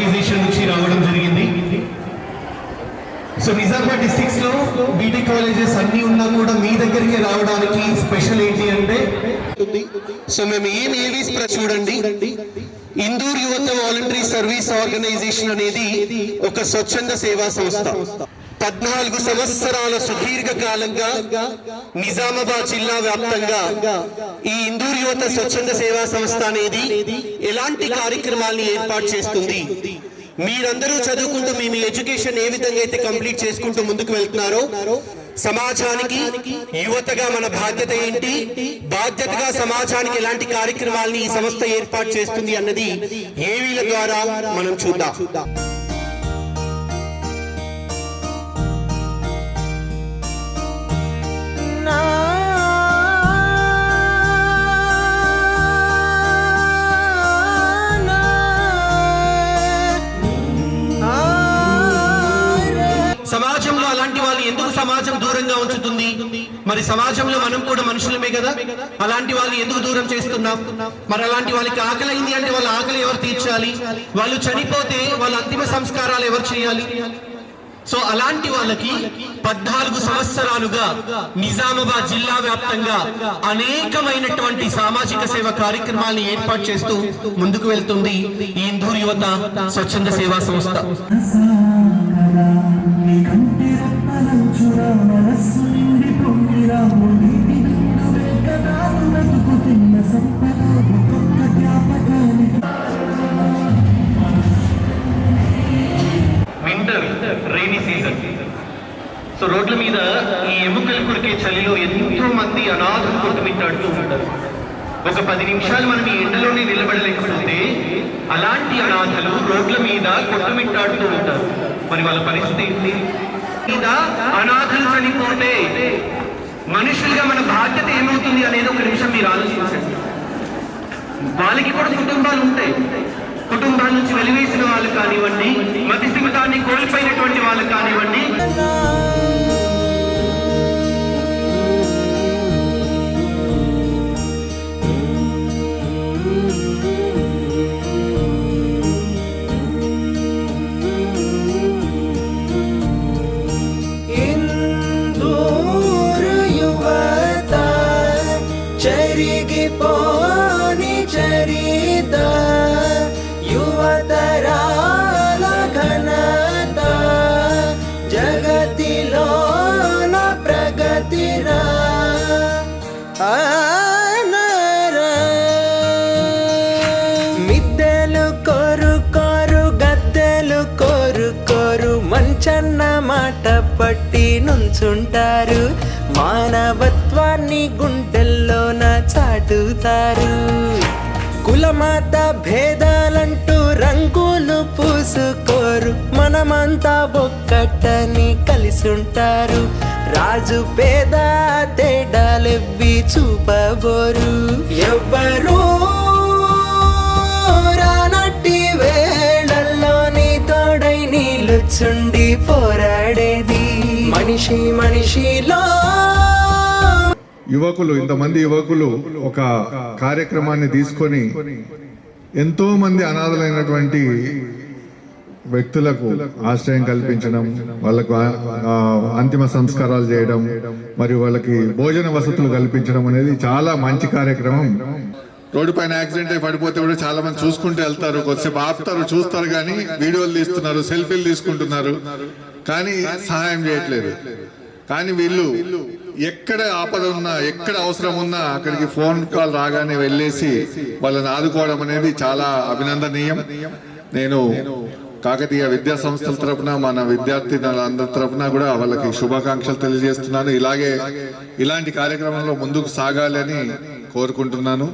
Organisation నుంచి రావడం జరిగింది. సో నిజామాబాద్ డిస్టిక్స్లో బీటెక్ కాలేజెస్ అన్ని ఉన్నా కూడా మీ దగ్గరికి రావడానికి స్పెషల్ ఏంటి అంటే సో మేము ఏం ఏవీస్ చూడండి. ఇందూర్ యువత వాలంటరీ సర్వీస్ ఆర్గనైజేషన్ అనేది ఒక స్వచ్ఛంద సేవా సంస్థ. పద్నాలుగు సంవత్సరాల సుదీర్ఘ కాలంగా నిజామాబాద్ జిల్లా వ్యాప్తంగా ఈ ఇందూర్ యువత స్వచ్ఛంద సేవా సంస్థ అనేది ఎలాంటి కార్యక్రమాల్ని ఏర్పాటు చేస్తుంది? మీరందరూ చదువుకుంటూ మీ ఎడ్యుకేషన్ ఏ విధంగా అయితే కంప్లీట్ చేసుకుంటూ ముందుకు వెళ్తున్నారో సమాజానికి యువతగా మన బాధ్యత ఏంటి? బాధ్యతగా సమాజానికి ఎలాంటి కార్యక్రమాల్ని ఈ సంస్థ ఏర్పాటు చేస్తుంది అన్నది ఏవీల ద్వారా మనం చూద్దాం. సమాజంలో అలాంటి వాళ్ళు ఎందుకు సమాజం దూరంగా ఉంచుతుంది? మరి సమాజంలో మనం కూడా మనుషులమే కదా? అలాంటి వాళ్ళు ఎందుకు దూరం చేస్తున్నాం? మరి అలాంటి వాళ్ళకి ఆకలి అయింది అంటే వాళ్ళ ఆకలి ఎవరు తీర్చాలి? వాళ్ళు చనిపోతే వాళ్ళ అంతిమ సంస్కారాలు ఎవరు చేయాలి? సో అలాంటి వాళ్ళకి పద్నాలుగు సంవత్సరాలుగా నిజామాబాద్ జిల్లా వ్యాప్తంగా అనేకమైనటువంటి సామాజిక సేవ కార్యక్రమాలను ఏర్పాటు చేస్తూ ముందుకు వెళ్తుంది ఈ ఇందూరు యువత స్వచ్ఛంద సేవా సంస్థ. నీ కంటి రెప్పలంచురా మనస్సు నిండి పొంగిరా నీటి నిండు వేకనాలు వెతుకుతున్న సంపద ఒక్కొక్క జ్ఞాపకానికి వింటర్ రైనీ సీజన్ సో రోడ్ల మీద ఈ ఎముకలు కురికే చలిలో ఎంతో మంది అనాథులు కొట్టుమిట్టాడుతూ ఉంటారు. ఒక పది నిమిషాలు మనం ఈ ఎండలోనే నిలబడలేకపోతే అలాంటి అనాథలు రోడ్ల మీద కొట్టుమిట్టాడుతూ ఉంటారు. మరి వాళ్ళ పరిస్థితి ఏంటి? అనాథలు చనిపోతే మనుషులుగా మన బాధ్యత ఏమవుతుంది అనేది ఒక నిమిషం మీరు ఆలోచించండి. వాళ్ళకి కూడా కుటుంబాలు ఉంటాయి. కుటుంబాల నుంచి వెలివేసిన వాళ్ళు కానివ్వండి మతి స్థిమితాన్ని కోల్పోయినటువంటి వాళ్ళు కానివ్వండి. మాట పట్టి నుంచుంటారు. మానవత్వాన్ని గుండెల్లోన చాటుతారు. కులమాత భేదాలంటూ రంగులు పూసుకోరు. మనమంతా ఒక్కటని కలిసుంటారు. రాజు పేద తేడాలెవ్వి చూపబోరు. ఎవ్వరూ నీలుచుండి పోరాడేది. మనిషి మనిషిలో యువకులు ఇంతమంది యువకులు ఒక కార్యక్రమాన్ని తీసుకొని ఎంతో మంది అనాథలైనటువంటి వ్యక్తులకు ఆశ్రయం కల్పించడం వాళ్ళకు అంతిమ సంస్కారాలు చేయడం మరియు వాళ్ళకి భోజన వసతులు కల్పించడం అనేది చాలా మంచి కార్యక్రమం. రోడ్డు పైన యాక్సిడెంట్ అయి పడిపోతే కూడా చాలా మంది చూసుకుంటూ వెళ్తారు కొద్దిసేపు ఆపుతారు చూస్తారు కానీ వీడియోలు తీస్తున్నారు సెల్ఫీలు తీసుకుంటున్నారు. కానీ సహాయం చేయట్లేదు. కానీ వీళ్ళు ఎక్కడ ఆపద ఉన్నా ఎక్కడ అవసరం ఉన్నా అక్కడికి ఫోన్ కాల్ రాగానే వెళ్ళేసి వాళ్ళని ఆదుకోవడం అనేది చాలా అభినందనీయం. నేను కాకతీయ విద్యా సంస్థల తరఫున మన విద్యార్థినులందరి తరఫున కూడా వాళ్ళకి శుభాకాంక్షలు తెలియజేస్తున్నాను. ఇలాగే ఇలాంటి కార్యక్రమంలో ముందుకు సాగాలని కోరుకుంటున్నాను.